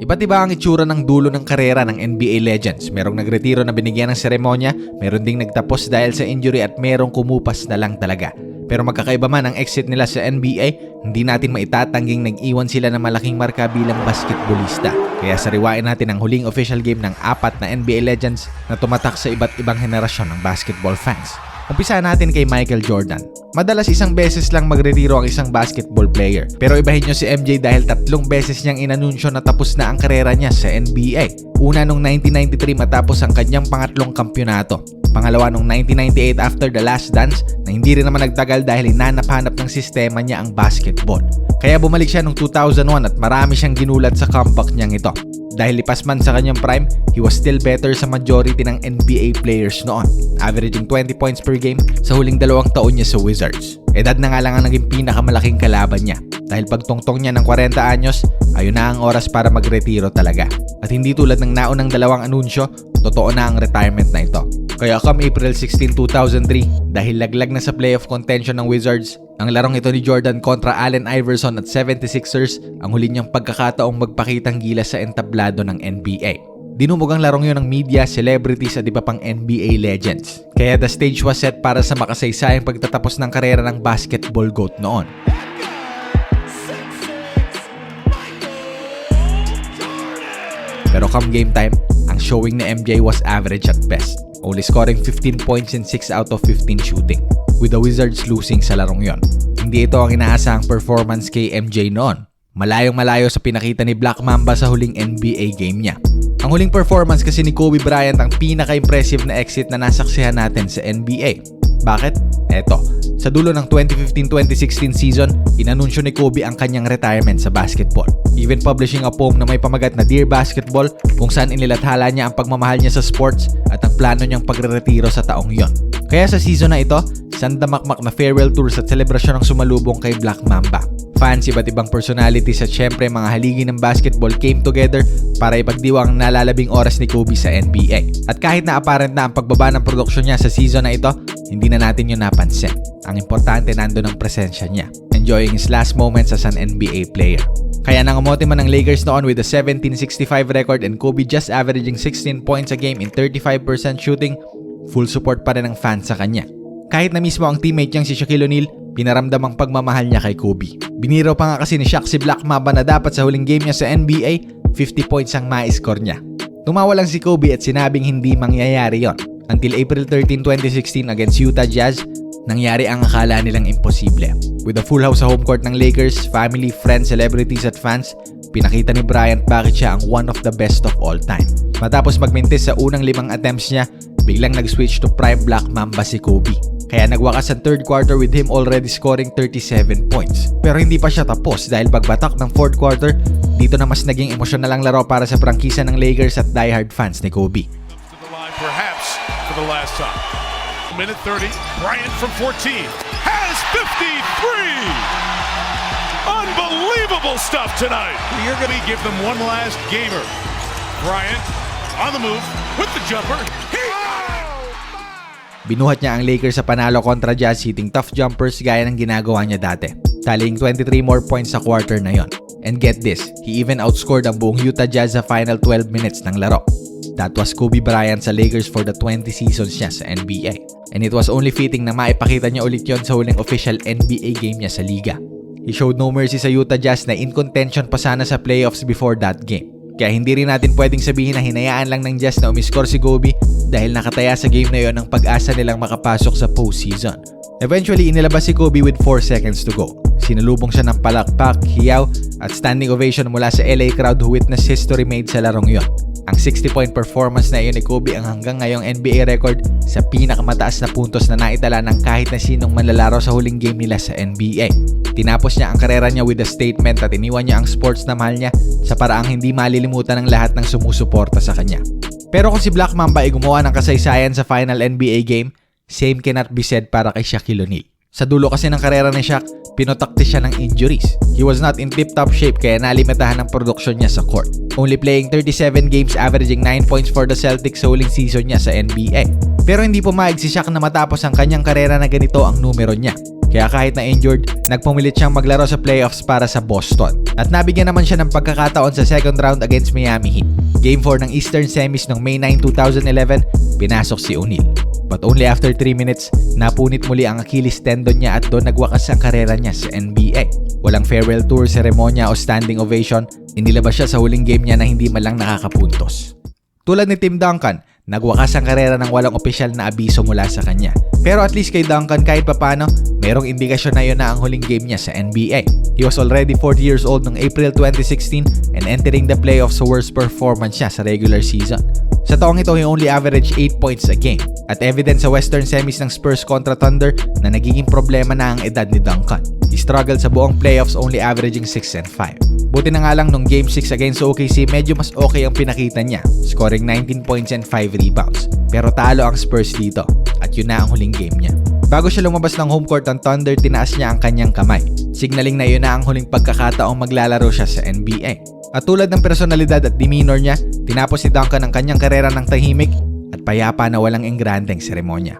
Iba't iba ang itsura ng dulo ng karera ng NBA Legends. Merong nagretiro na binigyan ng seremonya, meron ding nagtapos dahil sa injury at merong kumupas na lang talaga. Pero magkakaiba man ang exit nila sa NBA, hindi natin maitatangging nag-iwan sila ng malaking marka bilang basketballista. Kaya sariwain natin ang huling official game ng apat na NBA Legends na tumatak sa iba't ibang henerasyon ng basketball fans. Umpisa natin kay Michael Jordan. Madalas isang beses lang magretiro ang isang basketball player. Pero ibahin nyo si MJ dahil tatlong beses niyang inanunsyo na tapos na ang karera niya sa NBA. Una nung 1993 matapos ang kanyang pangatlong kampyonato. Pangalawa nung 1998 after the last dance na hindi rin naman nagtagal dahil hinanap-hanap ng sistema niya ang basketball. Kaya bumalik siya noong 2001 at marami siyang ginulat sa comeback niyang ito. Dahil lipas man sa kanyang prime, he was still better sa majority ng NBA players noon, averaging 20 points per game sa huling dalawang taon niya sa Wizards. Edad na nga lang ang naging pinakamalaking kalaban niya dahil pagtungtong niya ng 40 anyos, ayun na ang oras para magretiro talaga. At hindi tulad ng naunang dalawang anunsyo, totoo na ang retirement na ito. Kaya come April 16, 2003, dahil laglag na sa playoff contention ng Wizards, ang larong ito ni Jordan kontra Allen Iverson at 76ers ang huli niyang pagkakataong magpakitang gilas sa entablado ng NBA. Dinumog ang larong yun ng media, celebrities at iba pang NBA legends. Kaya the stage was set para sa makasaysayang pagtatapos ng karera ng basketball GOAT noon. Pero come game time, ang showing ni MJ was average at best, only scoring 15 points in 6 out of 15 shooting, with the Wizards losing sa larong yon. Hindi ito ang inaasahang performance kay MJ noon. Malayong malayo sa pinakita ni Black Mamba sa huling NBA game niya. Ang huling performance kasi ni Kobe Bryant ang pinaka-impressive na exit na nasaksihan natin sa NBA. Bakit? Eto, sa dulo ng 2015-2016 season, inanunsyo ni Kobe ang kanyang retirement sa basketball. Even publishing a poem na may pamagat na Dear Basketball kung saan inilathala niya ang pagmamahal niya sa sports at ang plano niyang pagre-retiro sa taong yon. Kaya sa season na ito, sandamakmak na farewell tour sa selebrasyon ng sumalubong kay Black Mamba. Fans, iba't ibang personalities at syempre mga haligi ng basketball came together para ipagdiwang ang nalalabing oras ni Kobe sa NBA. At kahit na apparent na ang pagbaba ng produksyon niya sa season na ito, hindi na natin yun napansin. Ang importante nando ng presensya niya, enjoying his last moments as an NBA player. Kaya nangamote man ng Lakers noon with a 1765 record and Kobe just averaging 16 points a game in 35% shooting, full support pa rin ng fans sa kanya. Kahit na mismo ang teammate niyang si Shaquille O'Neal, pinaramdam ang pagmamahal niya kay Kobe. Biniro pa nga kasi ni Shaq si Black Mamba na dapat sa huling game niya sa NBA, 50 points ang ma-score niya. Tumawa lang si Kobe at sinabing hindi mangyayari yon. Until April 13, 2016 against Utah Jazz, nangyari ang akala nilang imposible. With a full house sa home court ng Lakers, family, friends, celebrities at fans, pinakita ni Bryant bakit siya ang one of the best of all time. Matapos magmintis sa unang limang attempts niya, biglang nag-switch to prime Black Mamba si Kobe. Kaya nagwakas ang third quarter with him already scoring 37 points. Pero hindi pa siya tapos dahil pagbatak ng fourth quarter, dito na mas naging emosyonal ang laro para sa prangkisa ng Lakers at diehard fans ni Kobe. perhaps for the last time. Minute 30, Bryant from 14 has 53! Unbelievable stuff tonight. You're going to give them one last gamer. Bryant on the move with the jumper. He Binuhat niya ang Lakers sa panalo kontra Jazz hitting tough jumpers gaya ng ginagawa niya dati. Taling 23 more points sa quarter na yon. And get this, he even outscored ang buong Utah Jazz sa final 12 minutes ng laro. That was Kobe Bryant sa Lakers for the 20 seasons niya sa NBA. And it was only fitting na maipakita niya ulit yon sa huling official NBA game niya sa liga. He showed no mercy sa Utah Jazz na in contention pa sana sa playoffs before that game. Kaya hindi rin natin pwedeng sabihin na hinayaan lang ng Jazz na umiskor si Kobe dahil nakataya sa game na yon ang pag-asa nilang makapasok sa postseason. Eventually, inilabas si Kobe with 4 seconds to go. Sinalubong siya ng palakpak, hiyaw, at standing ovation mula sa LA crowd who witnessed history made sa larong yon. Ang 60-point performance na iyon ni Kobe ang hanggang ngayong NBA record sa pinakamataas na puntos na naitala ng kahit na sinong manlalaro sa huling game nila sa NBA. Tinapos niya ang karera niya with a statement at iniwan niya ang sports na mahal niya sa paraang hindi malilimutan ng lahat ng sumusuporta sa kanya. Pero kung si Black Mamba ay gumawa ng kasaysayan sa final NBA game, same cannot be said para kay Shaquille O'Neal. Sa dulo kasi ng karera ni Shaq, pinotakti siya ng injuries. He was not in tip-top shape kaya nalimitahan ang produksyon niya sa court. Only playing 37 games averaging 9 points for the Celtics sa huling season niya sa NBA. Pero hindi pumayag si Shaq na matapos ang kanyang karera na ganito ang numero niya. Kaya kahit na injured, nagpumilit siyang maglaro sa playoffs para sa Boston. At nabigyan naman siya ng pagkakataon sa second round against Miami Heat. Game 4 ng Eastern Semis noong May 9, 2011, pinasok si O'Neal. But only after 3 minutes, napunit muli ang Achilles tendon niya at doon nagwakas ang karera niya sa NBA. Walang farewell tour, seremonya o standing ovation, inilabas siya sa huling game niya na hindi man lang nakakapuntos. Tulad ni Tim Duncan, nagwakas ang karera ng walang opisyal na abiso mula sa kanya. Pero at least kay Duncan kahit papano, merong indikasyon na yun na ang huling game niya sa NBA. He was already 40 years old noong April 2016 and entering the playoffs sa worst performance niya sa regular season. Sa taong ito, he only averaged 8 points a game at evidence sa Western Semis ng Spurs kontra Thunder na nagiging problema na ang edad ni Duncan. He struggled sa buong playoffs only averaging 6 and 5. Buti na nga lang nung Game 6 against OKC medyo mas okay ang pinakita niya, scoring 19 points and 5 rebounds. Pero talo ang Spurs dito at yun na ang huling game niya. Bago siya lumabas ng home court ng Thunder, tinaas niya ang kanyang kamay. Signaling na yun na ang huling pagkakataong maglalaro siya sa NBA. At tulad ng personalidad at demeanor niya, tinapos si Duncan ang kanyang karera ng tahimik at payapa na walang engrandeng seremonya.